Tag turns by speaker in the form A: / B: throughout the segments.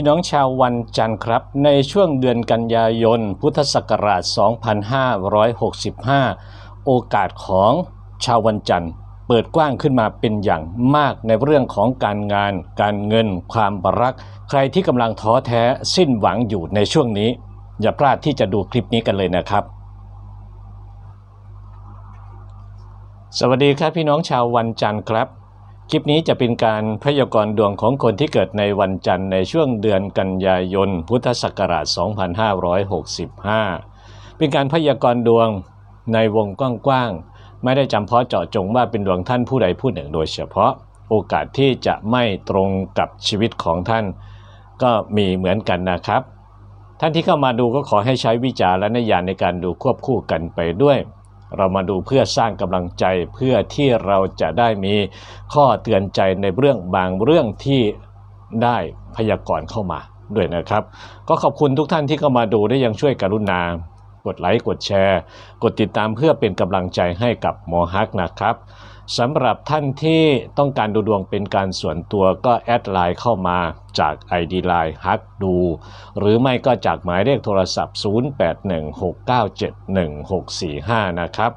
A: พี่น้องชาววันจันทร์ครับ ในช่วงเดือนกันยายน พุทธศักราช 2565 โอกาสของชาววันจันทร์เปิดกว้างขึ้นมาเป็นอย่างมากในเรื่องของการงาน การเงิน ความรัก ใครที่กำลังท้อแท้สิ้นหวังอยู่ในช่วงนี้ อย่าพลาดที่จะดูคลิปนี้กันเลยนะครับ สวัสดีครับพี่น้องชาววันจันทร์ครับ คลิปนี้จะเป็นการพยากรณ์ดวงของคนที่เกิดในวันจันทร์ในช่วงเดือนกันยายน พุทธศักราช 2565 เป็นการพยากรณ์ดวงในวงกว้างๆ ไม่ได้จำเพาะเจาะจงว่าเป็นดวงท่านผู้ใดผู้หนึ่งโดยเฉพาะ โอกาสที่จะไม่ตรงกับชีวิตของท่าน ก็มีเหมือนกันนะครับ ท่านที่เข้ามาดูก็ขอให้ใช้วิจารณญาณในการดูควบคู่กันไปด้วย เรามาดูเพื่อสร้างกำลังใจเพื่อที่เราจะได้มีข้อเตือนใจในเรื่องบางเรื่องที่ได้พยากรณ์เข้ามาด้วยนะครับ ก็ขอบคุณทุกท่านที่เข้ามาดูได้ยังช่วยกรุณา กดไลค์ กดแชร์ กดติดตามเพื่อเป็นกำลังใจให้กับหมอฮักนะครับสำหรับท่านที่ต้องการดูดวงเป็นการส่วนตัวก็แอดไลน์เข้ามาจาก ID ไลน์ฮักดู หรือไม่ก็จากหมายเลขโทรศัพท์ 0816971645 นะครับ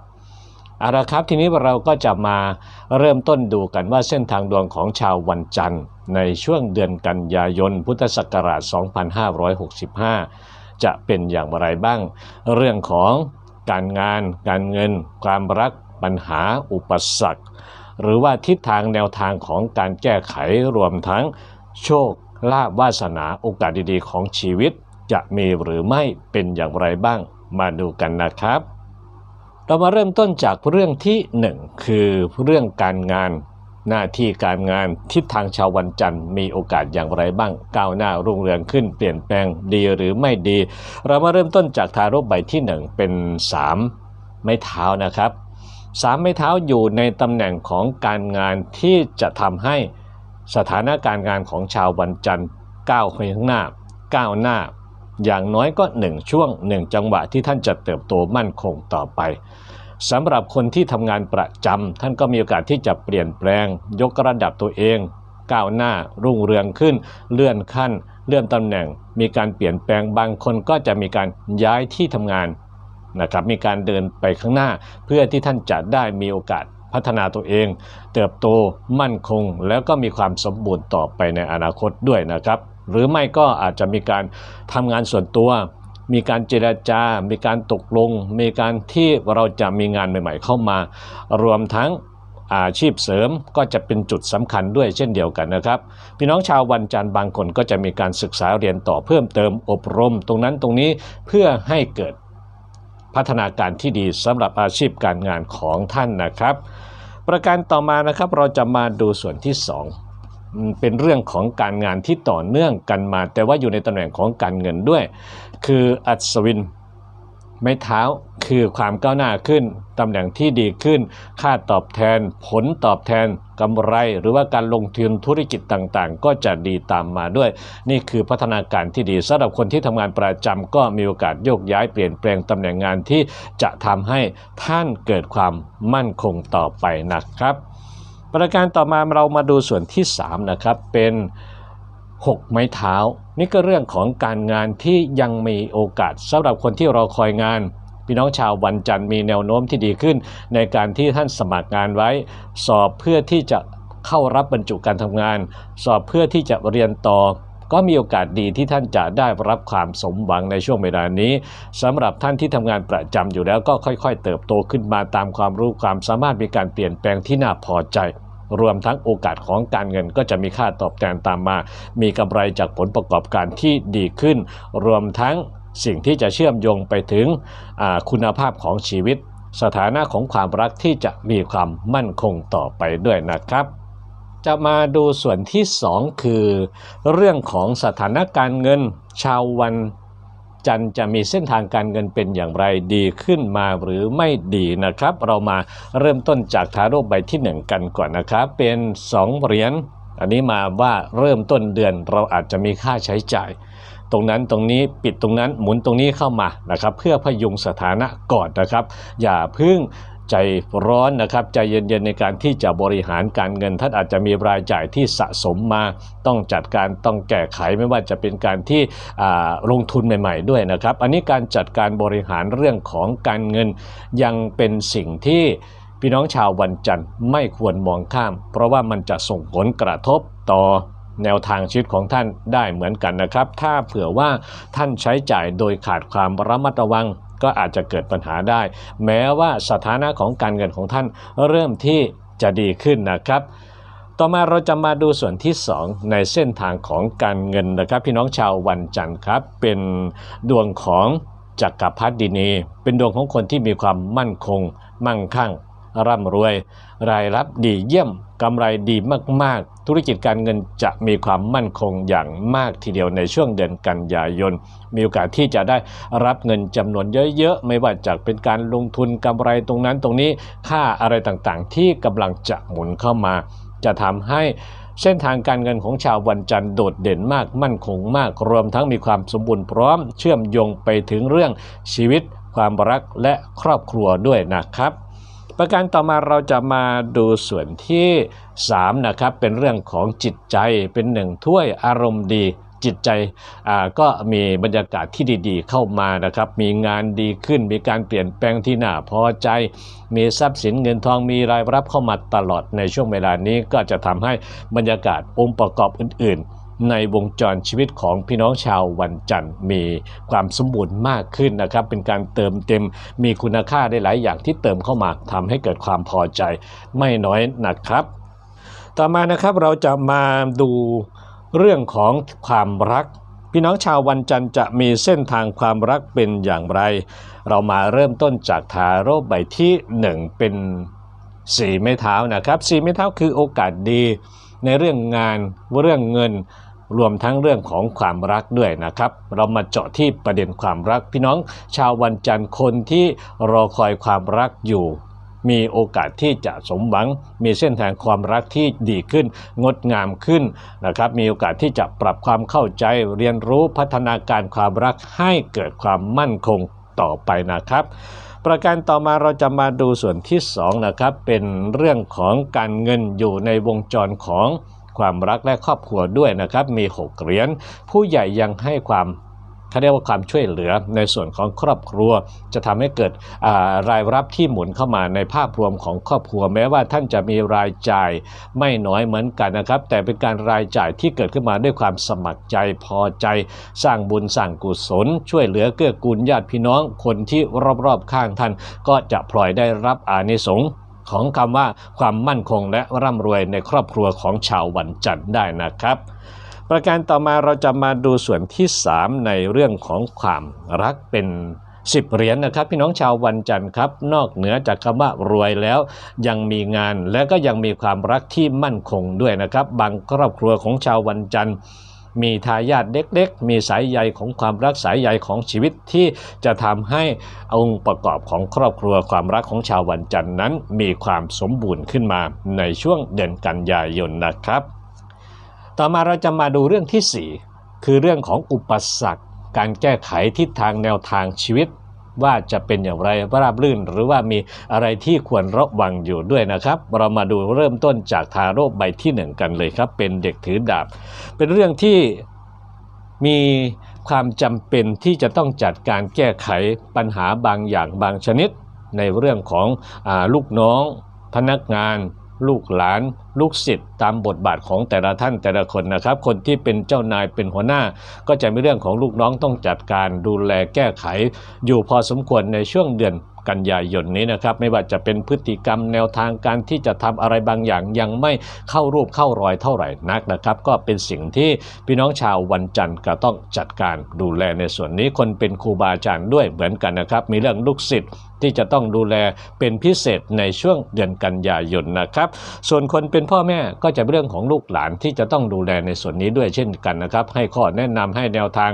A: เอาละครับทีนี้เราก็จะมาเริ่มต้นดูกันว่าเส้นทางดวงของชาววันจันทร์ ในช่วงเดือนกันยายนพุทธศักราช 2565 จะเป็นอย่างไรบ้าง เรื่องของการงาน การเงิน ความรักปัญหาอุปสรรค หรือว่าทิศทางแนวทางของการแก้ไขรวมทั้งโชคลาภวาสนาโอกาสดีๆ ของชีวิต จะมีหรือไม่เป็นอย่างไรบ้าง มาดูกันนะครับ เรามาเริ่มต้นจากเรื่องที่หนึ่งคือเรื่องการงาน หน้าที่การงานทิศทางชาววันจันทร์มีโอกาสอย่างไรบ้างก้าวหน้ารุ่งเรืองขึ้นเปลี่ยนแปลงดีหรือไม่ดี เรามาเริ่มต้นจากทารกใบที่หนึ่งเป็นสามไม้เท้านะครับสามไม้เท้าอยู่ในตำแหน่งของการงานที่จะทำให้สถานการณ์งานของชาววันจันทร์ก้าวไปข้างหน้าก้าวหน้า อย่างน้อยก็หนึ่งช่วงหนึ่งจังหวะที่ท่านจะเติบโตมั่นคงต่อไป สำหรับคนที่ทำงานประจำท่านก็มีโอกาสที่จะเปลี่ยนแปลง ยกระดับตัวเอง ก้าวหน้ารุ่งเรืองขึ้น เลื่อนขั้น เลื่อนตำแหน่ง มีการเปลี่ยนแปลงบางคนก็จะมีการย้ายที่ทำงานนะครับมีการเดินไปข้างหน้า เพื่อที่ท่านจะได้มีโอกาสพัฒนาตัวเอง เติบโตมั่นคง แล้วก็มีความสมบูรณ์ต่อไปในอนาคตด้วยนะครับ หรือไม่ก็อาจจะมีการทำงานส่วนตัว มีการเจราจา มีการตกลง มีการที่เราจะมีงานใหม่ ๆ เข้ามา รวมทั้งอาชีพเสริมก็จะเป็นจุดสำคัญด้วยเช่นเดียวกันนะครับ พี่น้องชาววันจันทร์บางคนก็จะมีการศึกษาเรียนต่อเพิ่มเติมอบรม ตรงนั้นตรงนี้เพื่อให้เกิดพัฒนาการที่ดีสำหรับอาชีพการงานของท่านนะครับ ประการต่อมานะครับเราจะมาดูส่วนที่ 2 เป็นเรื่องของการงานที่ต่อเนื่องกันมา แต่ว่าอยู่ในตำแหน่งของการเงินด้วย คืออัศวินไม้เท้าคือความก้าวหน้าขึ้น ตำแหน่งที่ดีขึ้น ค่าตอบแทน ผลตอบแทนกำไร หรือว่าการลงทุนธุรกิจต่างๆ ก็จะดีตามมาด้วย นี่คือพัฒนาการที่ดีสำหรับคนที่ทำงานประจำก็มีโอกาสโยกย้ายเปลี่ยนแปลงตำแหน่งงานที่จะทำให้ท่านเกิดความมั่นคงต่อไปนะครับ ประการต่อมาเรามาดูส่วนที่3นะครับเป็น6ไม้เท้า นี่ก็เรื่องของการงานที่ยังมีโอกาสสำหรับคนที่รอคอยงาน พี่น้องชาววันจันทร์มีแนวโน้มที่ดีขึ้น ในการที่ท่านสมัครงานไว้ สอบเพื่อที่จะเข้ารับบรรจุการทำงาน สอบเพื่อที่จะเรียนต่อ ก็มีโอกาสดีที่ท่านจะได้รับความสมหวังในช่วงเวลานี้สำหรับท่านที่ทำงานประจำอยู่แล้วก็ค่อย ๆ เติบโตขึ้นมาตามความรู้ความสามารถมีการเปลี่ยนแปลงที่น่าพอใจรวมทั้งโอกาสของการเงินก็จะมีค่าตอบแทนตามมา มีกำไรจากผลประกอบการที่ดีขึ้น รวมทั้งสิ่งที่จะเชื่อมโยงไปถึงคุณภาพของชีวิต สถานะของความรักที่จะมีความมั่นคงต่อไปด้วยนะครับ จะมาดูส่วนที่ 2 คือ เรื่องของสถานการณ์เงิน ชาววันจันจะมีเส้นทางการเงินเป็นอย่างไรดีขึ้นมาหรือไม่ดีนะครับ เรามาเริ่มต้นจากทาโร่ใบที่ 1 กันก่อนนะครับ เป็น 2 เหรียญอันนี้มาว่าเริ่มต้นเดือนเราอาจจะมีค่าใช้จ่าย ตรงนั้นตรงนี้ปิดตรงนั้นหมุนตรงนี้เข้ามานะครับ เพื่อพยุงสถานะก่อนนะครับ อย่าพึ่ง ใจร้อนนะครับใจเย็นๆในการที่จะบริหารการเงิน ท่านอาจจะมีรายจ่ายที่สะสมมาต้องจัดการต้องแก้ไขไม่ว่าจะเป็นการที่ลงทุนใหม่ ๆ ด้วยนะครับ อันนี้การจัดการบริหารเรื่องของการเงินยังเป็นสิ่งที่พี่น้องชาววันจันทร์ไม่ควรมองข้าม เพราะว่ามันจะส่งผลกระทบต่อแนวทางชีวิตของท่านได้เหมือนกันนะครับ ถ้าเผื่อว่าท่านใช้จ่ายโดยขาดความระมัดระวัง ก็อาจจะเกิดปัญหาได้ แม้ว่าสถานะของการเงินของท่านเริ่มที่จะดีขึ้นนะครับ ต่อมาเราจะมาดูส่วนที่ 2 ในเส้นทางของการเงินนะครับ พี่น้องชาววันจันทร์ครับ เป็นดวงของจักรพรรดินี เป็นดวงของคนที่มีความมั่นคง มั่งคั่ง ร่ำรวย รายรับดีเยี่ยมกำไรดีมากๆ ธุรกิจการเงินจะมีความมั่นคงอย่างมากทีเดียวในช่วงเดือนกันยายน มีโอกาสที่จะได้รับเงินจำนวนเยอะๆ ไม่ว่าจะเป็นการลงทุนกำไรตรงนั้นตรงนี้ค่าอะไรต่างๆ ที่กำลังจะหมุนเข้ามา จะทำให้เส้นทางการเงินของชาววันจันทร์โดดเด่นมากมั่นคงมาก รวมทั้งมีความสมบูรณ์พร้อมเชื่อมโยงไปถึงเรื่องชีวิต ความรักและครอบครัวด้วยนะครับ ประการต่อมาเราจะมาดูส่วนที่3นะครับเป็นเรื่องของจิตใจเป็นหนึ่งถ้วยอารมณ์ดีจิตใจก็มีบรรยากาศที่ดีๆ เข้ามานะครับ มีงานดีขึ้น มีการเปลี่ยนแปลงที่น่าพอใจ มีทรัพย์สินเงินทองมีรายรับเข้ามาตลอดในช่วงเวลานี้ก็จะทำให้บรรยากาศองค์ประกอบอื่นๆ ในวงจรชีวิตของพี่น้องชาววันจันทร์มีความสมบูรณ์มากขึ้นนะครับ เป็นการเติมเต็มมีคุณค่าได้หลายอย่างที่เติมเข้ามาทำให้เกิดความพอใจไม่น้อยนะครับ ต่อมานะครับเราจะมาดูเรื่องของความรัก พี่น้องชาววันจันทร์จะมีเส้นทางความรักเป็นอย่างไร เรามาเริ่มต้นจากทาโร่ใบที่ 1 เป็นสีไม้เท้านะครับสีไม้เท้าคือโอกาสดีในเรื่องงานเรื่องเงิน รวมทั้งเรื่องของความรักด้วยนะครับ เรามาเจาะที่ประเด็นความรัก พี่น้องชาววันจันทร์คนที่รอคอยความรักอยู่ มีโอกาสที่จะสมหวัง มีเส้นทางความรักที่ดีขึ้น งดงามขึ้นนะครับ มีโอกาสที่จะปรับความเข้าใจเรียนรู้พัฒนาการความรักให้เกิดความมั่นคงต่อไปนะครับประการต่อมาเราจะมาดูส่วนที่2นะครับเป็นเรื่องของการเงินอยู่ในวงจรของ ความรักและครอบครัวด้วยนะครับ มี 6 เหรียญผู้ใหญ่ยังให้ความเขาเรียกว่าความช่วยเหลือในส่วนของครอบครัว จะทำให้เกิดรายรับที่หมุนเข้ามาในภาพรวมของครอบครัว แม้ว่าท่านจะมีรายจ่ายไม่น้อยเหมือนกันนะครับ แต่เป็นการรายจ่ายที่เกิดขึ้นมาด้วยความสมัครใจพอใจ สร้างบุญสร้างกุศล ช่วยเหลือเกื้อกูลญาติพี่น้องคนที่รอบๆข้างท่านก็จะพลอยได้รับอานิสงส์ ของคำว่าความมั่นคงและร่ำรวยในครอบครัวของชาววันจันทร์ได้นะครับ ประการต่อมาเราจะมาดูส่วนที่ 3 ในเรื่องของความรักเป็น10เหรียญนนะครับพี่น้องชาววันจันทร์ครับ นอกเหนือจากคำว่ารวยแล้ว ยังมีงานและก็ยังมีความรักที่มั่นคงด้วยนะครับ บางครอบครัวของชาววันจันทร์ มีทายาทเล็กๆ มีสายใยของความรักสายใยของชีวิตที่จะทำให้องค์ประกอบของครอบครัวความรักของชาววันจันทร์นั้น มีความสมบูรณ์ขึ้นมาในช่วงเดือนกันยายนนะครับ ต่อมาเราจะมาดูเรื่องที่ 4 คือเรื่องของอุปสรรค การแก้ไขทิศทางแนวทางชีวิต ว่าจะเป็นอย่างไรราบรื่น หรือว่ามีอะไรที่ควรระวังอยู่ด้วยนะครับ เรามาดูเริ่มต้นจากทาโร่ใบที่1กันเลยครับ เป็นเด็กถือดาบ เป็นเรื่องที่มีความจำเป็นที่จะต้องจัดการแก้ไขปัญหาบางอย่างบางชนิด ในเรื่องของอลูกน้อง พนักงาน ลูกหลานลูกศิษย์ตามบทบาทของแต่ละท่านแต่ละคนนะครับ คนที่เป็นเจ้านายเป็นหัวหน้า ก็จะมีเรื่องของลูกน้องต้องจัดการดูแลแก้ไข อยู่พอสมควรในช่วงเดือนกันยายนนี้นะครับ ไม่ว่าจะเป็นพฤติกรรมแนวทางการที่จะทำอะไรบางอย่างยังไม่เข้ารูปเข้ารอยเท่าไหร่นักนะครับ ก็เป็นสิ่งที่พี่น้องชาววันจันทร์ก็ต้องจัดการดูแลในส่วนนี้คนเป็นครูบาอาจารย์ด้วยเหมือนกันนะครับ มีเรื่องลูกศิษย์ ที่จะต้องดูแลเป็นพิเศษในช่วงเดือนกันยายนนะครับ ส่วนคนเป็นพ่อแม่ก็จะเป็นเรื่องของลูกหลานที่จะต้องดูแลในส่วนนี้ด้วยเช่นกันนะครับ ให้ข้อแนะนำให้แนวทาง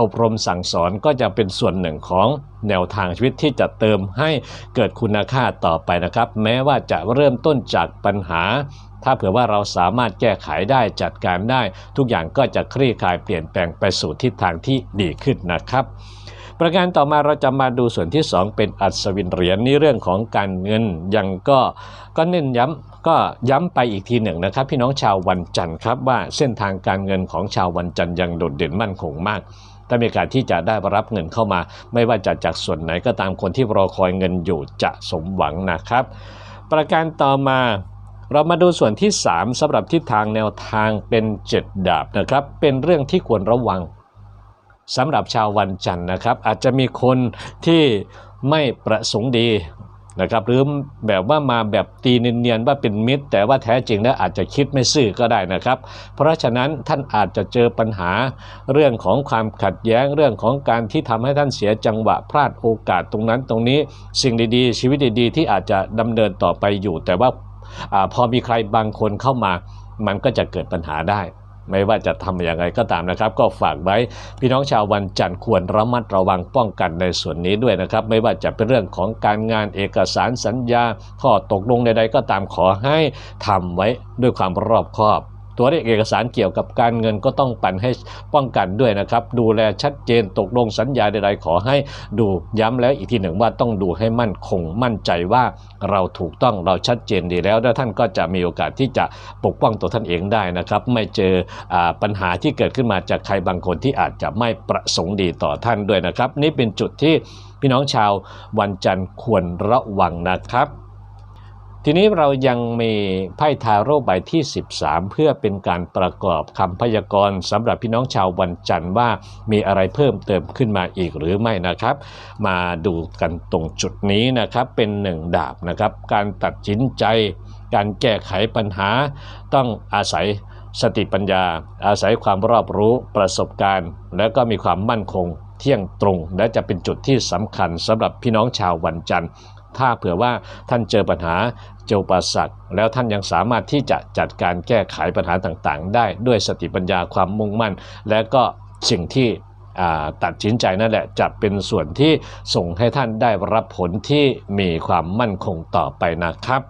A: อบรมสั่งสอนก็จะเป็นส่วนหนึ่งของแนวทางชีวิตที่จะเติมให้เกิดคุณค่าต่อไปนะครับ แม้ว่าจะเริ่มต้นจากปัญหาถ้าเผื่อว่าเราสามารถแก้ไขได้จัดการได้ ทุกอย่างก็จะคลี่คลายเปลี่ยนแปลงไปสู่ทิศทางที่ดีขึ้นนะครับ ประการต่อมาเราจะมาดูส่วนที่ 2 เป็นอัศวินเหรียญนี่เรื่องของการเงินยังก็ก็เน้นย้ำก็ย้ำไปอีกทีหนึ่งนะครับ พี่น้องชาววันจันทร์ครับว่าเส้นทางการเงินของชาววันจันทร์ยังโดดเด่นมั่นคงมากถ้ามีโอกาสที่จะได้รับเงินเข้ามา ไม่ว่าจะจากส่วนไหนก็ตามคนที่รอคอยเงินอยู่จะสมหวังนะครับ ประการต่อมาเรามาดูส่วนที่ 3สำหรับทิศทางแนวทางเป็น 7 ดาบนะครับ เป็นเรื่องที่ควรระวัง สำหรับชาววันจันทร์นะครับ อาจจะมีคนที่ไม่ประสงค์ดีนะครับหรือแบบว่ามาแบบตีเนียนๆว่าเป็นมิตร แต่ว่าแท้จริงแล้วอาจจะคิดไม่ซื่อก็ได้นะครับ เพราะฉะนั้นท่านอาจจะเจอปัญหาเรื่องของความขัดแย้งเรื่องของการที่ทำให้ท่านเสียจังหวะพลาดโอกาสตรงนั้นตรงนี้สิ่งดีๆ ชีวิตดีๆ ที่อาจจะดำเนินต่อไปอยู่ แต่ว่าอาพอมีใครบางคนเข้ามามันก็จะเกิดปัญหาได้ ไม่ว่าจะทำอย่างไรก็ตามนะครับ ก็ฝากไว้พี่น้องชาววันจันทร์ควรระมัดระวังป้องกันในส่วนนี้ด้วยนะครับ ไม่ว่าจะเป็นเรื่องของการงานเอกสารสัญญา ข้อตกลงใดๆก็ตามขอให้ทำไว้ด้วยความรอบคอบ ตัวเลขเอกสารเกี่ยวกับการเงินก็ต้องปั่นให้ป้องกันด้วยนะครับ ดูแลชัดเจนตกลงสัญญาใดๆขอให้ดูย้ำแล้วอีกทีหนึ่งว่าต้องดูให้มั่นคงมั่นใจว่าเราถูกต้องเราชัดเจนดีแล้วแล้วท่านก็จะมีโอกาสที่จะปกป้องตัวท่านเองได้นะครับ ไม่เจออปัญหาที่เกิดขึ้นมาจากใครบางคนที่อาจจะไม่ประสงค์ดีต่อท่านด้วยนะครับ นี่เป็นจุดที่พี่น้องชาววันจันทร์ควรระวังนะครับ ทีนี้เรายังมีไพ่ทาโร่ใบที่ 13 เพื่อเป็นการประกอบคำพยากรณ์สำหรับพี่น้องชาววันจันทร์ว่ามีอะไรเพิ่มเติมขึ้นมาอีกหรือไม่นะครับ มาดูกันตรงจุดนี้นะครับเป็นหนึ่งดาบนะครับ การตัดสินใจ การแก้ไขปัญหา ต้องอาศัยสติปัญญา อาศัยความรอบรู้ประสบการณ์ และก็มีความมั่นคงเที่ยงตรง และจะเป็นจุดที่สำคัญสำหรับพี่น้องชาววันจันทร์ ถ้าเผื่อว่าท่านเจอปัญหาเจออุปสรรคแล้วท่านยังสามารถที่จะจัดการแก้ไขปัญหาต่างๆ ได้ด้วยสติปัญญาความมุ่งมั่น และก็สิ่งที่ตัดสินใจนั่นแหละจะเป็นส่วนที่ส่งให้ท่านได้รับผลที่มีความมั่นคงต่อไปนะครับ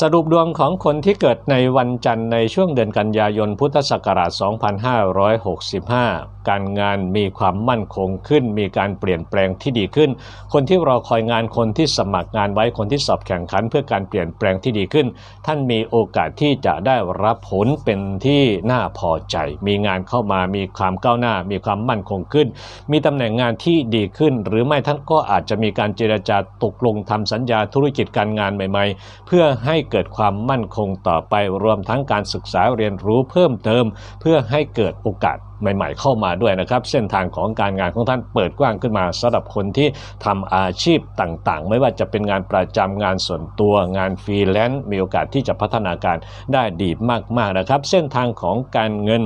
A: สรุปดวงของคนที่เกิดในวันจันทร์ในช่วงเดือนกันยายนพุทธศักราช 2565 การงานมีความมั่นคงขึ้น มีการเปลี่ยนแปลงที่ดีขึ้น คนที่รอคอยงานคนที่สมัครงานไว้คนที่สอบแข่งขัน เพื่อการเปลี่ยนแปลงที่ดีขึ้น ท่านมีโอกาสที่จะได้รับผลเป็นที่น่าพอใจ มีงานเข้ามามีความก้าวหน้า มีความมั่นคงขึ้น มีตำแหน่งงานที่ดีขึ้น หรือไม่ท่านก็อาจจะมีการเจรจาตกลงทำสัญญาธุรกิจการงานใหม่ ๆ เพื่อให้เกิดความมั่นคงต่อไปรวมทั้งการศึกษาเรียนรู้เพิ่มเติม เพื่อให้เกิดโอกาสใหม่ ๆ เข้ามาด้วยนะครับ เส้นทางของการงานของท่านเปิดกว้างขึ้นมาสำหรับคนที่ทำอาชีพต่างๆ ไม่ว่าจะเป็นงานประจำงานส่วนตัวงานฟรีแลนซ์มีโอกาสที่จะพัฒนาการได้ดีมากๆนะครับ เส้นทางของการเงิน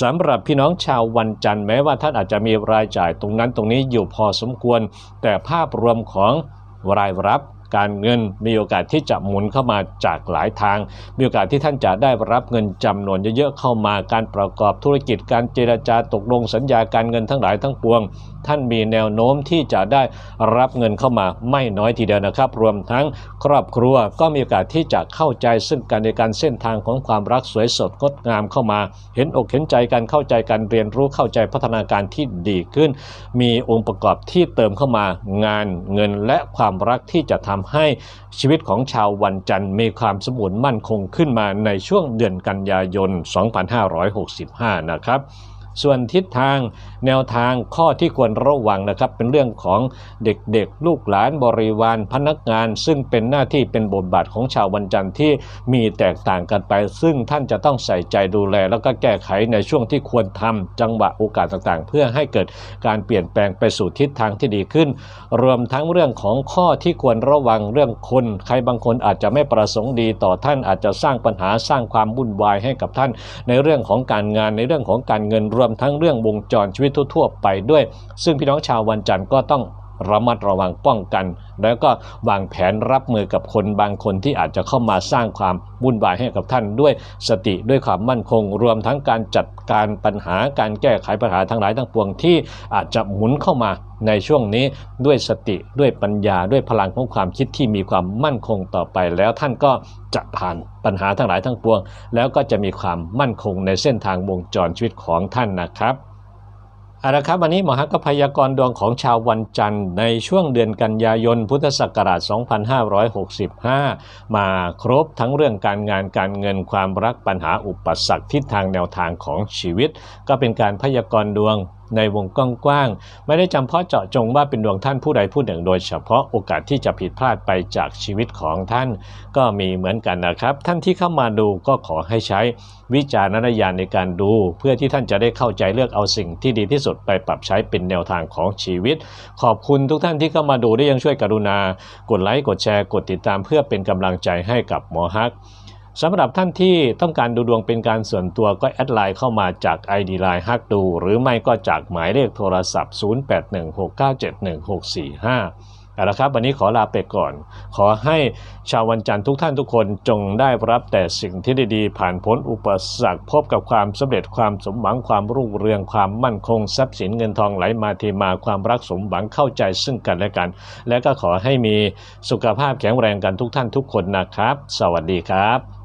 A: สำหรับพี่น้องชาววันจันทร์แม้ว่าท่านอาจจะมีรายจ่ายตรงนั้นตรงนี้อยู่พอสมควร แต่ภาพรวมของรายรับ การเงินมีโอกาสที่จะหมุนเข้ามาจากหลายทาง มีโอกาสที่ท่านจะได้รับเงินจำนวนเยอะๆเข้ามาการประกอบธุรกิจการเจรจาตกลงสัญญาการเงินทั้งหลายทั้งปวง ท่านมีแนวโน้มที่จะได้รับเงินเข้ามาไม่น้อยทีเดียวนะครับ รวมทั้งครอบครัวก็มีโอกาสที่จะเข้าใจซึ่งกันในการเส้นทางของความรักสวยสดงดงามเข้ามา เห็นอกเห็นใจกันเข้าใจกันเรียนรู้เข้าใจพัฒนาการที่ดีขึ้น มีองค์ประกอบที่เติมเข้ามางานเงินและความรักที่จะทำให้ชีวิตของชาววันจันทร์มีความสมบูรณ์มั่นคงขึ้นมาในช่วงเดือนกันยายน 2565 นะครับ ส่วนทิศทางแนวทางข้อที่ควรระวังนะครับ เป็นเรื่องของเด็กๆ ลูกหลานบริวารพนักงาน ซึ่งเป็นหน้าที่เป็นบทบาทของชาววันจันทร์ที่มีแตกต่างกันไป ซึ่งท่านจะต้องใส่ใจดูแล แล้วก็แก้ไขในช่วงที่ควรทำจังหวะโอกาสต่างๆ เพื่อให้เกิดการเปลี่ยนแปลงไปสู่ทิศทางที่ดีขึ้น รวมทั้งเรื่องของข้อที่ควรระวังเรื่องคน ใครบางคนอาจจะไม่ประสงค์ดีต่อท่านอาจจะสร้างปัญหาสร้างความวุ่นวายให้กับท่าน ในเรื่องของการงานในเรื่องของการเงินรรวมทั้งเรื่องวงจรชีวิตทั่วๆไปด้วย ซึ่งพี่น้องชาววันจันทร์ก็ต้อง ระมัดระวังป้องกัน แล้วก็วางแผนรับมือกับคนบางคนที่อาจจะเข้ามาสร้างความวุ่นวายให้กับท่านด้วยสติด้วยความมั่นคง รวมทั้งการจัดการปัญหาการแก้ไขปัญหาทั้งหลายทั้งปวงที่อาจจะหมุนเข้ามาในช่วงนี้ด้วยสติด้วยปัญญาด้วยพลังของความคิดที่มีความมั่นคงต่อไป แล้วท่านก็จะผ่านปัญหาทั้งหลายทั้งปวง แล้วก็จะมีความมั่นคงในเส้นทางวงจรชีวิตของท่านนะครับ เอาละครับวันนี้หมอฮักก็พยากรณ์ดวงของชาววันจันทร์ในช่วงเดือนกันยายนพุทธศักราช 2565 มาครบทั้งเรื่องการงานการเงินความรักปัญหาอุปสรรคทิศทางแนวทางของชีวิต ก็เป็นการพยากรณ์ดวง ในวงกว้างๆไม่ได้จำเพาะเจาะจงว่าเป็นดวงท่านผู้ใดผู้หนึ่ง โดยเฉพาะโอกาสที่จะผิดพลาดไปจากชีวิตของท่าน ก็มีเหมือนกันนะครับ ท่านที่เข้ามาดูก็ขอให้ใช้วิจารณญาณในการดู เพื่อที่ท่านจะได้เข้าใจเลือกเอาสิ่งที่ดีที่สุดไปปรับใช้เป็นแนวทางของชีวิต ขอบคุณทุกท่านที่เข้ามาดูได้ยังช่วยกรุณา กดไลค์กดแชร์กดติดตามเพื่อเป็นกำลังใจให้กับหมอฮัก สำหรับท่านที่ต้องการดูดวงเป็นการส่วนตัวก็แอดไลน์เข้ามาจาก ID ไลน์ฮักดู หรือไม่ก็จากหมายเลขโทรศัพท์ 0816971645เอาละครับ วันนี้ขอลาไปก่อน ขอให้ชาววันจันทร์ทุกท่านทุกคนจงได้รับแต่สิ่งที่ดีๆ ผ่านพ้นอุปสรรคพบกับความสำเร็จความสมหวังความรุ่งเรืองความมั่นคงทรัพย์สินเงินทองไหลมาเทมาความรักสมหวังเข้าใจซึ่งกันและกัน และก็ขอให้มีสุขภาพแข็งแรงกันทุกท่านทุกคนนะครับ สวัสดีครับ